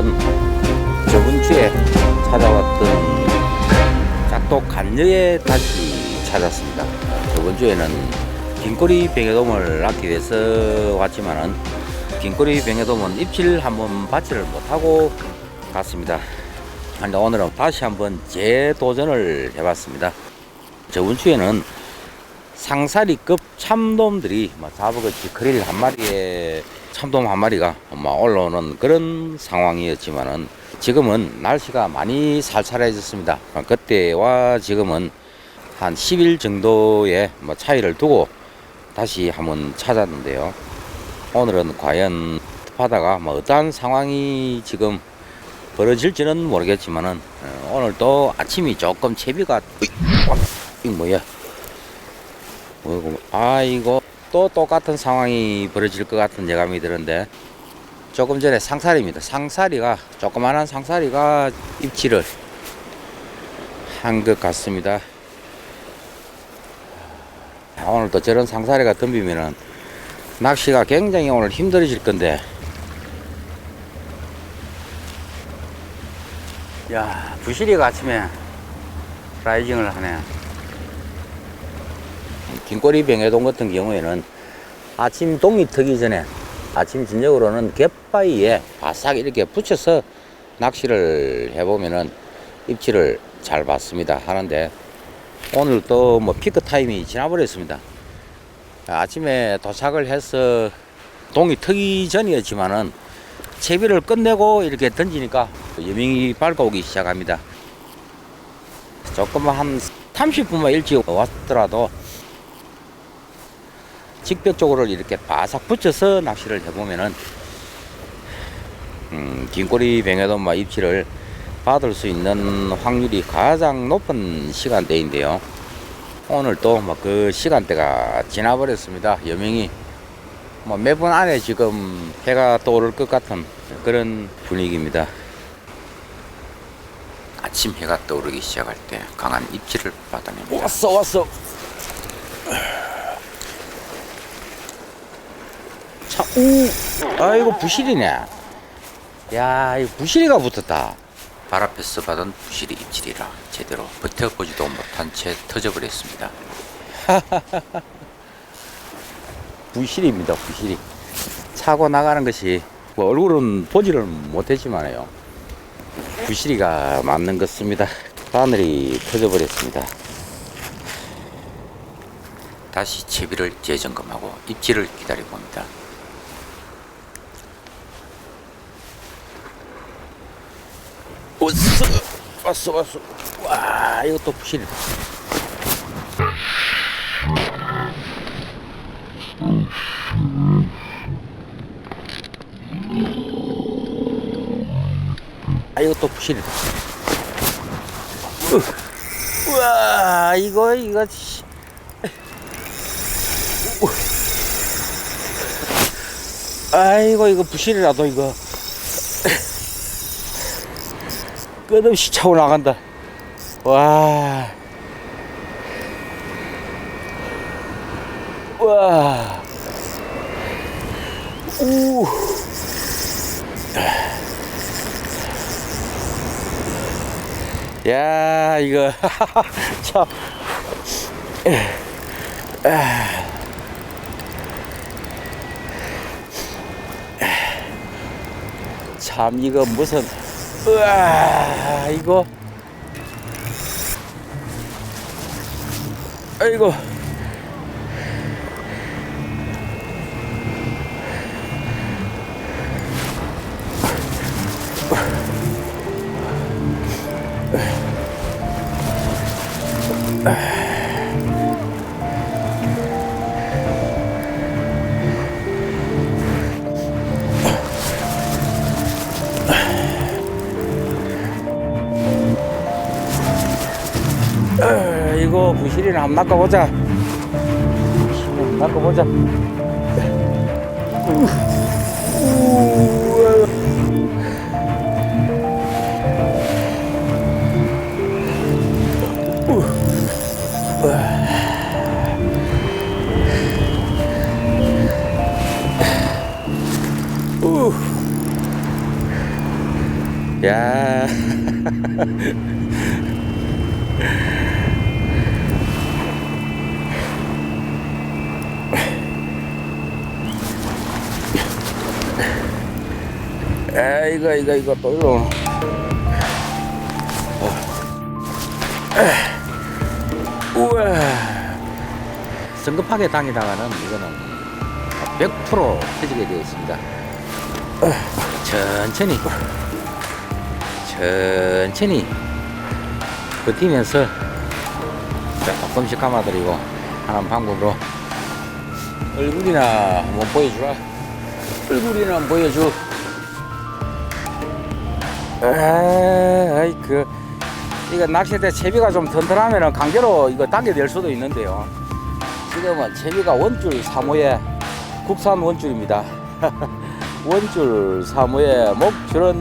오늘은 저번 주에 찾아왔던 작도 간녀에 다시 찾았습니다. 저번 주에는 긴꼬리 병해돔을 낳기 위해서 왔지만은 긴꼬리 병해돔은 입질 한번 받지를 못하고 갔습니다. 근데 오늘은 다시 한번 재도전을 해봤습니다. 저번 주에는 상사리급 참돔들이 뭐 자버거치 크릴 한 마리에 참돔 한 마리가 막 올라오는 그런 상황이었지만은 지금은 날씨가 많이 살살해졌습니다. 그때와 지금은 한 10일 정도의 뭐 차이를 두고 다시 한번 찾았는데요. 오늘은 과연 바다가 뭐 어떠한 상황이 지금 벌어질지는 모르겠지만은 어, 오늘 또 아침이 조금 채비가 이거 뭐야? 아이고 또 똑같은 상황이 벌어질 것 같은 예감이 드는데 조금 전에 상사리입니다. 상사리가 조그마한 상사리가 입질을 한 것 같습니다. 아, 오늘 또 저런 상사리가 덤비면은 낚시가 굉장히 오늘 힘들어질 건데 야 부실이가 아침에 라이징을 하네 긴꼬리 병해동 같은 경우에는 아침 동이 트기 전에 아침 저녁으로는 갯바위에 바싹 이렇게 붙여서 낚시를 해보면은 입질을 잘 받습니다. 하는데 오늘 또 뭐 피크 타임이 지나버렸습니다. 아침에 도착을 해서 동이 트기 전이었지만은 채비를 끝내고 이렇게 던지니까 여명이 밝아오기 시작합니다. 조금 한 30분만 일찍 왔더라도 직벽 쪽으로 이렇게 바삭 붙여서 낚시를 해보면은 음, 긴꼬리 병에도마 입질을 받을 수 있는 확률이 가장 높은 시간대인데요. 오늘 또뭐그 시간대가 지나버렸습니다. 여명이 뭐 매번 안에 지금 해가 떠오를 것 같은 그런 분위기입니다. 아침 해가 떠오르기 시작할 때 강한 입질을 받아냅니다. 왔어 왔어. 차, 우, 아이고 부실이네. 야, 이 부실이가 붙었다. 발 앞에서 받은 부실이 입질이라 제대로 버텨보지도 못한 채 터져버렸습니다. 부실입니다, 부실이. 차고 나가는 것이 뭐 얼굴은 보지를 못했지만요. 부실이가 맞는 것습니다. 바늘이 터져버렸습니다. 다시 채비를 재점검하고 입질을 기다려봅니다. 왔어 왔어. 왔어 와 이것도 부실이다 아 이것도 으, 우와 이거 이거. 아이고 이거 부실이라도 이거 끝없이 차고 나간다. 와. 와. 우. 야, 이거. 참. 참, 이거 무슨. 으아, 이거. 아이고. 한번 낚아보자. 낚아보자. 야. 아 이거 이거 이거 또 이거 우와. 성급하게 당기다가는 이거는 100% 터지게 되어 있습니다. 어, 천천히 천천히 버티면서 자, 조금씩 감아드리고 하는 방법으로 얼굴이나 한번 보여주라. 얼굴이나 한번 보여줘 에이 그 이거 낚싯대 채비가 좀 튼튼하면 강제로 이거 당겨낼 수도 있는데요. 지금은 채비가 원줄 3호에 국산 원줄입니다. 원줄 3호에 목줄은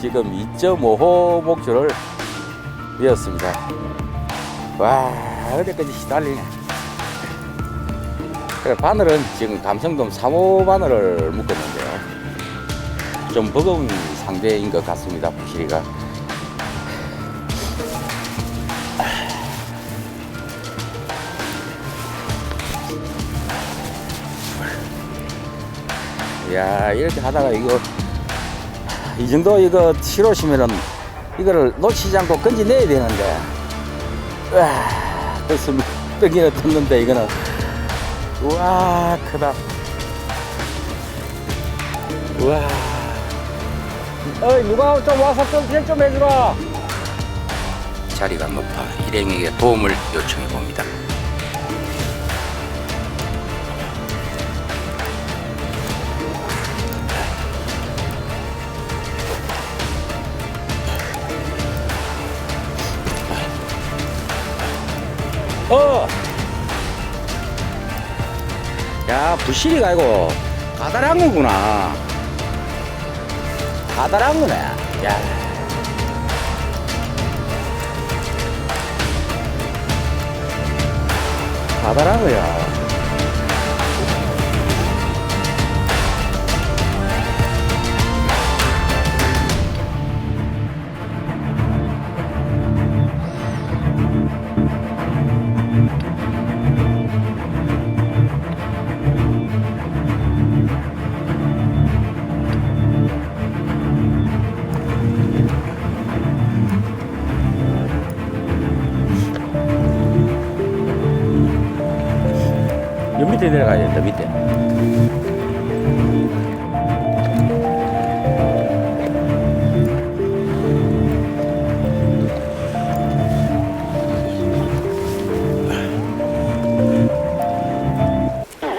지금 2.5호 목줄을 이었습니다. 와 어디까지 시달리네. 그래, 바늘은 지금 감성돔 3호 바늘을 묶었는데요. 좀 버거운 상대인 것 같습니다 부시리가. 야 이렇게 하다가 이거 이 정도 이거 치러시면은 이거를 놓치지 않고 건지내야 되는데. 와 됐습니다 뼈기는 떴는데 이거는. 우와 크다. 우와 어이 누가 좀 와서 좀필좀 해주라 자리가 높아 일행에게 도움을 요청해 봅니다 어. 야, 부실이가 아니고 가다란 거구나. 하더라구네. 야. 하더라고요. 밑에 내려가야 된다, 밑에.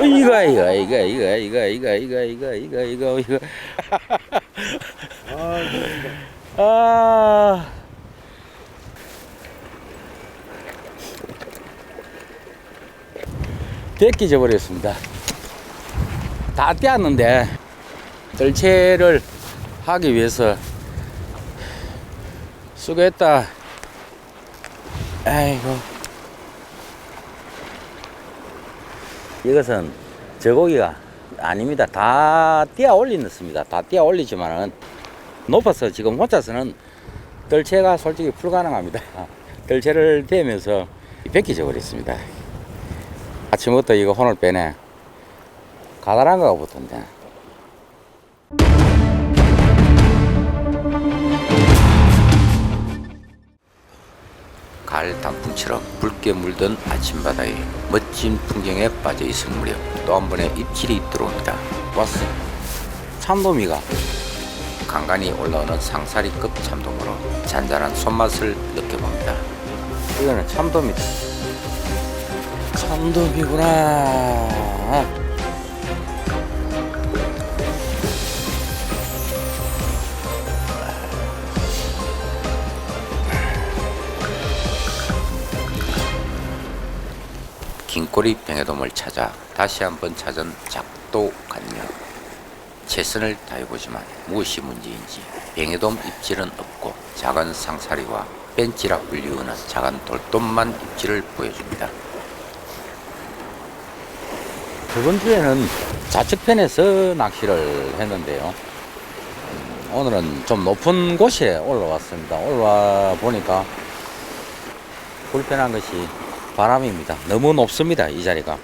이거 이거 이거 이거 이거 이거 이거 이거 이거 이거 이거 아 벗기져 버렸습니다. 다 떼었는데 뜰채를 하기 위해서 수고했다. 아이고. 이것은 저고기가 아닙니다. 다 띄어 올리는습니다. 다 띄어 올리지만은 높아서 지금 혼자서는 뜰채가 솔직히 불가능합니다. 뜰채를 대면서 벗기져 버렸습니다. 아침부터 이거 혼을 빼네. 가다란 거가 붙던데. 가을 단풍처럼 붉게 물든 아침바다에 멋진 풍경에 빠져 있을 무렵 또 한 번의 입질이 들어옵니다. 왔어. 참돔이가 간간히 올라오는 상사리급 참돔으로 잔잔한 손맛을 느껴봅니다. 이거는 참돔이다. 참돔이구나. 긴꼬리 병해돔을 찾아 다시 한번 찾은 작도 간녀. 최선을 다해보지만 무엇이 문제인지 병해돔 입질은 없고 작은 상사리와 벤치라 불리우는 작은 돌돔만 입질을 보여줍니다. 저번 주에는 좌측편에서 낚시를 했는데요. 음, 오늘은 좀 높은 곳에 올라왔습니다. 올라와 보니까 불편한 것이 바람입니다. 너무 높습니다. 이 자리가.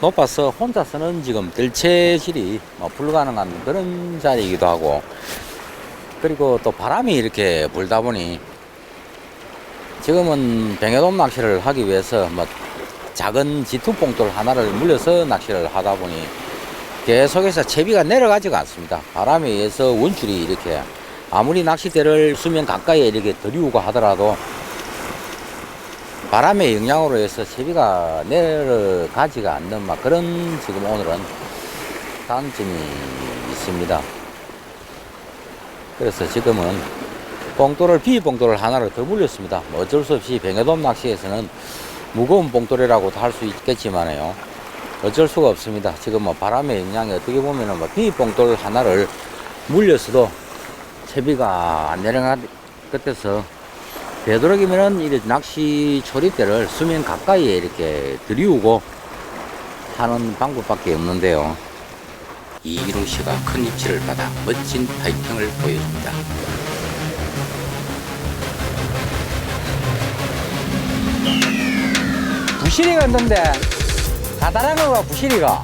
높아서 혼자서는 지금 들채질이 뭐 불가능한 그런 자리이기도 하고 그리고 또 바람이 이렇게 불다 보니 지금은 뱅에돔 낚시를 하기 위해서 뭐 작은 지투봉돌 하나를 물려서 낚시를 하다 보니 계속해서 채비가 내려가지가 않습니다. 바람에 의해서 원줄이 이렇게 아무리 낚싯대를 수면 가까이에 이렇게 들이우고 하더라도 바람의 영향으로 해서 채비가 내려가지가 않는 막 그런 지금 오늘은 단점이 있습니다. 그래서 지금은 봉돌을 비봉돌을 하나를 더 물렸습니다. 뭐 어쩔 수 없이 뱅에돔 낚시에서는 무거운 봉돌이라고도 할 수 있겠지만요. 어쩔 수가 없습니다. 지금 뭐 바람의 영향이 어떻게 보면은 뭐 비봉돌 하나를 물렸어도 채비가 안 내려가 끝에서 되도록이면은 이 낚시 초리대를 수면 가까이에 이렇게 들이우고 하는 방법밖에 없는데요. 이희룡 씨가 큰 입질을 받아 멋진 파이팅을 보여줍니다. 부실이가 있는데. 가다란 거가 부실이가.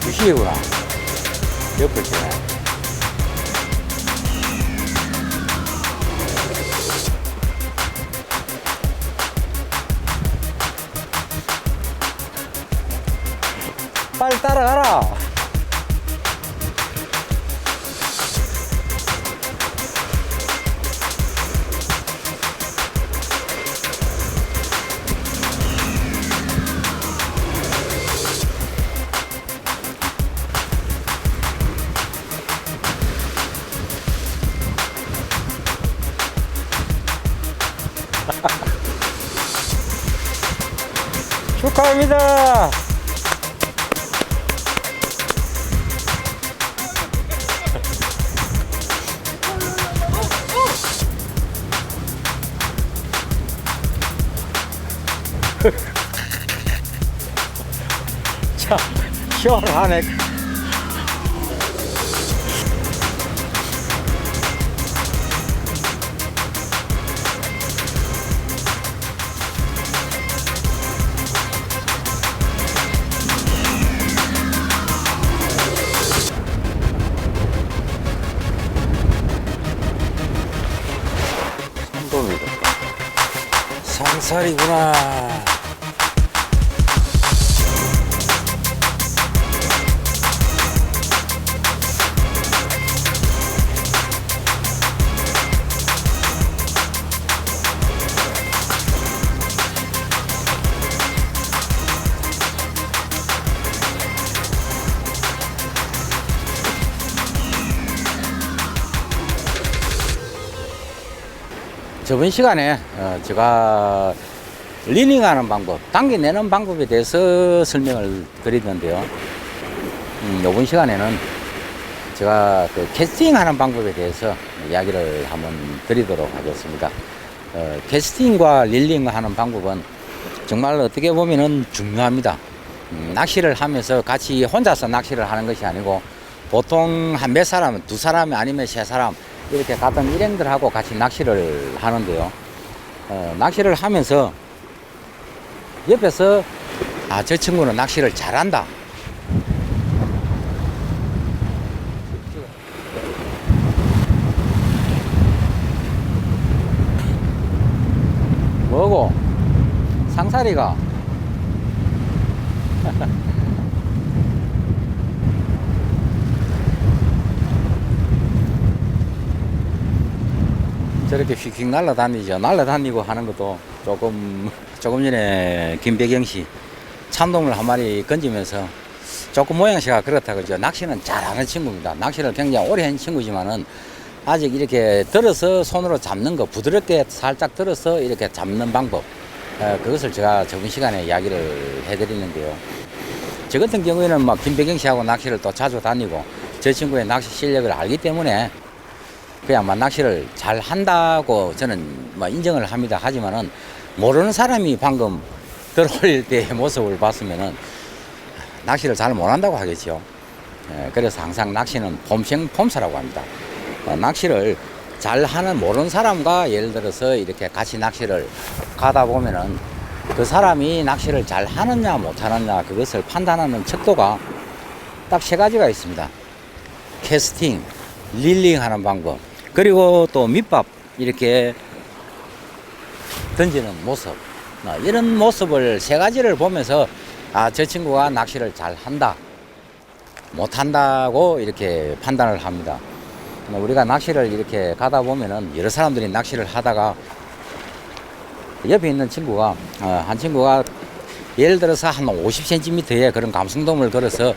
부실이구나. 옆을 치네 따라가라 자, 시원하네. 상살이구나. 저번 시간에 어, 제가 리닝하는 방법, 당겨내는 방법에 대해서 설명을 드리던데요. 음, 이번 시간에는 제가 그 캐스팅하는 방법에 대해서 이야기를 한번 드리도록 하겠습니다. 어, 캐스팅과 릴링하는 방법은 정말 어떻게 보면은 중요합니다. 음, 낚시를 하면서 같이 혼자서 낚시를 하는 것이 아니고 보통 한 몇 사람, 두 사람 아니면 세 사람 이렇게 같은 일행들하고 같이 낚시를 하는데요. 어, 낚시를 하면서 옆에서 아, 저 친구는 낚시를 잘한다. 뭐고? 상사리가 저렇게 휙휙 날아다니죠. 날아다니고 하는 것도 조금, 조금 전에 김배경 씨 참돔을 한 마리 건지면서 조금 모양새가 그렇다 그죠. 낚시는 잘하는 친구입니다. 낚시를 굉장히 오래 한 친구지만은 아직 이렇게 들어서 손으로 잡는 거 부드럽게 살짝 들어서 이렇게 잡는 방법 어, 그것을 제가 저번 시간에 이야기를 해드리는데요. 저 같은 경우에는 막 김배경 씨하고 낚시를 또 자주 다니고 저 친구의 낚시 실력을 알기 때문에 그냥 막 낚시를 잘 한다고 저는 뭐 인정을 합니다. 하지만은 모르는 사람이 방금 들어올 때의 모습을 봤으면은 낚시를 잘 못한다고 하겠죠. 예, 그래서 항상 낚시는 폼생 폼사라고 합니다. 어, 낚시를 잘 하는 모르는 사람과 예를 들어서 이렇게 같이 낚시를 가다 보면은 그 사람이 낚시를 잘 하느냐 못하느냐 그것을 판단하는 척도가 딱 세 가지가 있습니다. 캐스팅, 릴링 하는 방법, 그리고 또 밑밥 이렇게 던지는 모습. 어, 이런 모습을 세 가지를 보면서 아, 저 친구가 낚시를 잘 한다. 못 한다고 이렇게 판단을 합니다. 뭐 우리가 낚시를 이렇게 가다 보면은 여러 사람들이 낚시를 하다가 옆에 있는 친구가 어, 한 친구가 예를 들어서 한 50cm의 그런 감성돔을 걸어서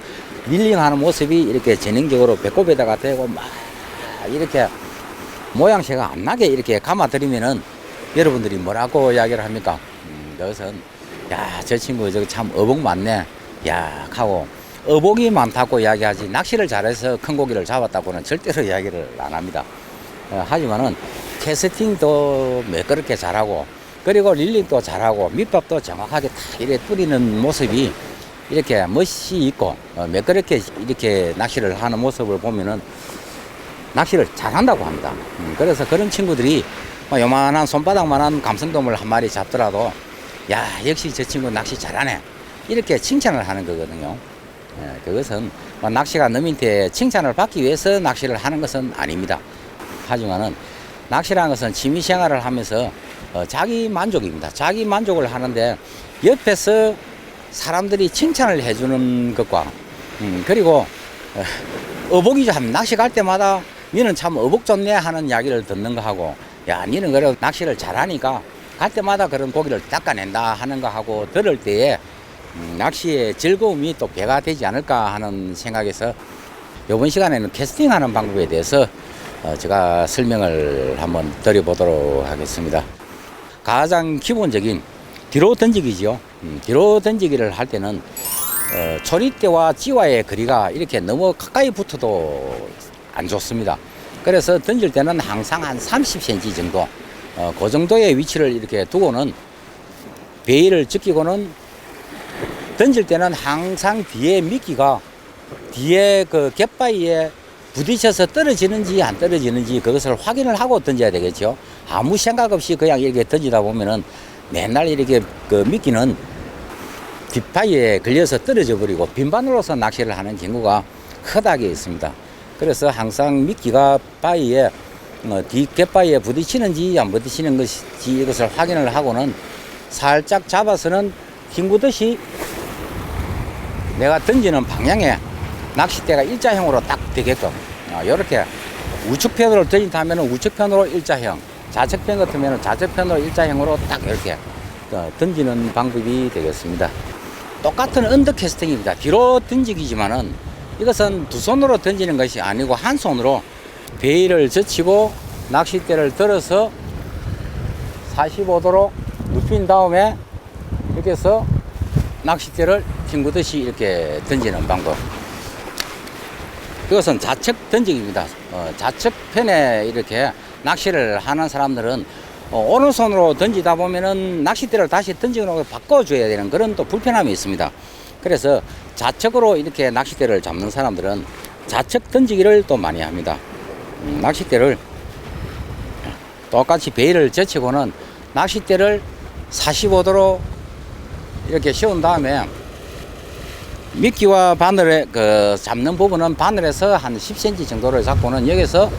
릴링하는 모습이 이렇게 전형적으로 배꼽에다가 대고 막 이렇게 모양새가 안 나게 이렇게 감아드리면은 여러분들이 뭐라고 이야기를 합니까? 음, 그것은 야 저 친구 저거 참 어복 많네 야 하고 어복이 많다고 이야기하지 낚시를 잘해서 큰 고기를 잡았다고는 절대로 이야기를 안 합니다. 어, 하지만은 캐스팅도 매끄럽게 잘하고 그리고 릴링도 잘하고 밑밥도 정확하게 다 이렇게 뿌리는 모습이 이렇게 멋이 있고 어, 매끄럽게 이렇게 낚시를 하는 모습을 보면은 낚시를 잘한다고 합니다. 음, 그래서 그런 친구들이 뭐 요만한 손바닥만한 감성돔을 한 마리 잡더라도 야 역시 저 친구 낚시 잘하네 이렇게 칭찬을 하는 거거든요. 예, 그것은 뭐 낚시가 너민테 칭찬을 받기 위해서 낚시를 하는 것은 아닙니다. 하지만은 낚시라는 것은 취미 생활을 하면서 어, 자기 만족입니다. 자기 만족을 하는데 옆에서 사람들이 칭찬을 해주는 것과 음, 그리고 어, 어복이죠 하면 낚시 갈 때마다 니는 참 어복 좋네 하는 이야기를 듣는 거 하고 야 니는 그래 낚시를 잘하니까 갈 때마다 그런 고기를 닦아낸다 하는 거 하고 들을 때에 음, 낚시의 즐거움이 또 배가 되지 않을까 하는 생각에서 이번 시간에는 캐스팅하는 방법에 대해서 어, 제가 설명을 한번 드려보도록 하겠습니다. 가장 기본적인 뒤로 던지기죠. 음, 뒤로 던지기를 할 때는 어, 초리대와 지와의 거리가 이렇게 너무 가까이 붙어도 안 좋습니다. 그래서 던질 때는 항상 한 30cm 정도, 어, 그 정도의 위치를 이렇게 두고는 베일을 지키고는 던질 때는 항상 뒤에 미끼가 뒤에 그 갯바위에 부딪혀서 떨어지는지 안 떨어지는지 그것을 확인을 하고 던져야 되겠죠. 아무 생각 없이 그냥 이렇게 던지다 보면은 맨날 이렇게 그 미끼는 뒷바위에 걸려서 떨어져 버리고 빈반으로서 낚시를 하는 경우가 크다게 있습니다. 그래서 항상 미끼가 바위에 어, 뒷갯바위에 부딪히는지 안 부딪히는 것인지 이것을 확인을 하고는 살짝 잡아서는 뒹구듯이 내가 던지는 방향에 낚싯대가 일자형으로 딱 되게끔 이렇게 우측편으로 던진다면 우측편으로 일자형 좌측편 같으면 좌측편으로 일자형으로 딱 이렇게 어, 던지는 방법이 되겠습니다. 똑같은 언더캐스팅입니다. 뒤로 던지기지만은 이것은 두 손으로 던지는 것이 아니고 한 손으로 베일을 젖히고 낚싯대를 들어서 45도로 눕힌 다음에 이렇게 해서 낚싯대를 뒹구듯이 이렇게 던지는 방법. 이것은 좌측 던지기입니다. 어, 좌측 편에 이렇게 낚시를 하는 사람들은 어, 오른손으로 던지다 보면은 낚싯대를 다시 던지고 바꿔줘야 되는 그런 또 불편함이 있습니다. 그래서 좌측으로 이렇게 낚싯대를 잡는 사람들은 좌측 던지기를 또 많이 합니다. 음, 낚싯대를 똑같이 베일을 젖히고는 낚싯대를 45도로 이렇게 씌운 다음에 미끼와 바늘에 그 잡는 부분은 바늘에서 한 10cm 정도를 잡고는 여기서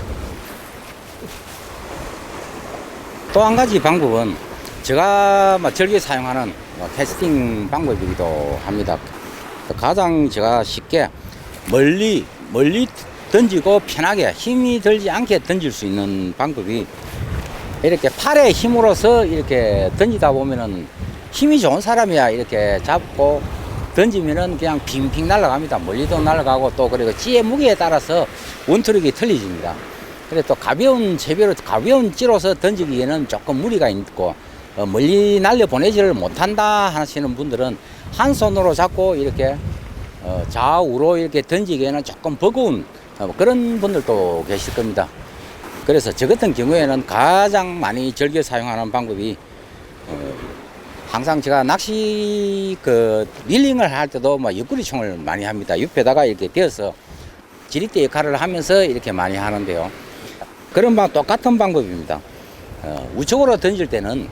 또 한 가지 방법은 제가 뭐 즐겨 사용하는 뭐 캐스팅 방법이기도 합니다. 가장 제가 쉽게 멀리 멀리 던지고 편하게 힘이 들지 않게 던질 수 있는 방법이 이렇게 팔에 힘으로서 이렇게 던지다 보면은 힘이 좋은 사람이야 이렇게 잡고 던지면은 그냥 빙빙 날아갑니다. 멀리도 날아가고 또 그리고 찌의 무게에 따라서 원투력이 틀려집니다. 그래 또 가벼운 채비로 가벼운 찌로서 던지기에는 조금 무리가 있고 어, 멀리 날려 보내지를 못한다 하시는 분들은 한 손으로 잡고 이렇게 어, 좌우로 이렇게 던지기에는 조금 버거운 어, 그런 분들도 계실 겁니다. 그래서 저 같은 경우에는 가장 많이 즐겨 사용하는 방법이 어, 항상 제가 낚시 그 릴링을 할 때도 뭐 옆구리 총을 많이 합니다. 옆에다가 이렇게 대어서 지릿대 역할을 하면서 이렇게 많이 하는데요. 그런 방 똑같은 방법입니다. 어, 우측으로 던질 때는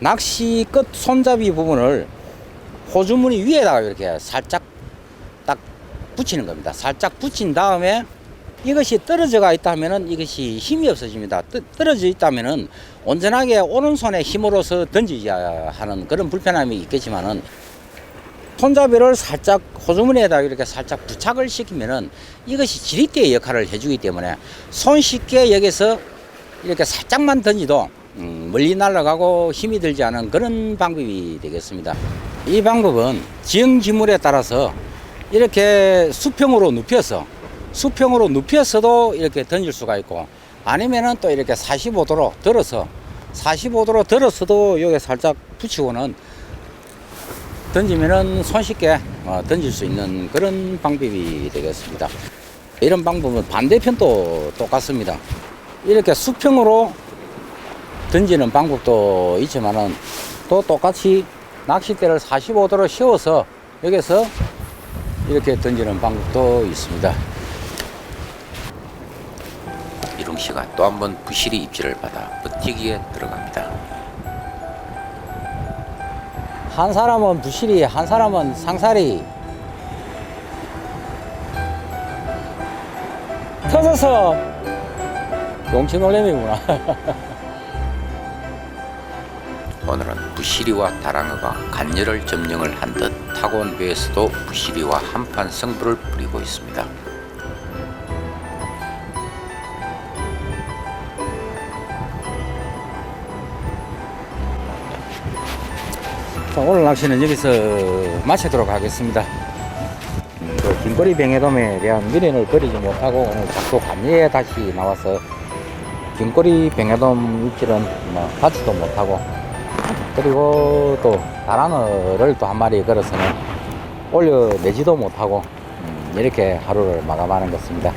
낚시 끝 손잡이 부분을 호주머니 위에다가 이렇게 살짝 딱 붙이는 겁니다. 살짝 붙인 다음에 이것이 떨어져가 있다면은 이것이 힘이 없어집니다. 떠- 떨어져 있다면은 온전하게 오른손의 힘으로서 던지야 하는 그런 불편함이 있겠지만은 손잡이를 살짝 호주머니에다 이렇게 살짝 부착을 시키면은 이것이 지릿대의 역할을 해주기 때문에 손쉽게 여기서 이렇게 살짝만 던지도 음, 멀리 날아가고 힘이 들지 않은 그런 방법이 되겠습니다. 이 방법은 지형 지물에 따라서 이렇게 수평으로 눕혀서 수평으로 눕혀서도 이렇게 던질 수가 있고 아니면은 또 이렇게 45도로 들어서 45도로 들어서도 여기 살짝 붙이고는 던지면은 손쉽게 어, 던질 수 있는 그런 방법이 되겠습니다. 이런 방법은 반대편도 똑같습니다. 이렇게 수평으로 던지는 방법도 있지만은 또 똑같이 낚싯대를 45도로 씌워서 여기서 이렇게 던지는 방법도 있습니다. 이릉 씨가 또 한 번 부실이 입질을 받아 버티기에 들어갑니다. 한 사람은 부실이, 한 사람은 상사리. 터져서 용치 놀래미구나. 오늘은 부시리와 다랑어가 간열을 점령을 한 듯 타고온 배에서도 부시리와 한판 승부를 부리고 있습니다. 자, 오늘 낚시는 여기서 마치도록 하겠습니다. 음, 그 긴거리 병해돔에 대한 미련을 버리지 못하고 오늘 작도 감리에 다시 나와서 긴거리 병해돔 입질은 뭐 받지도 못하고 그리고 또 다랑어를 또 한 마리 걸어서는 올려내지도 못하고 음, 이렇게 하루를 마감하는 것입니다.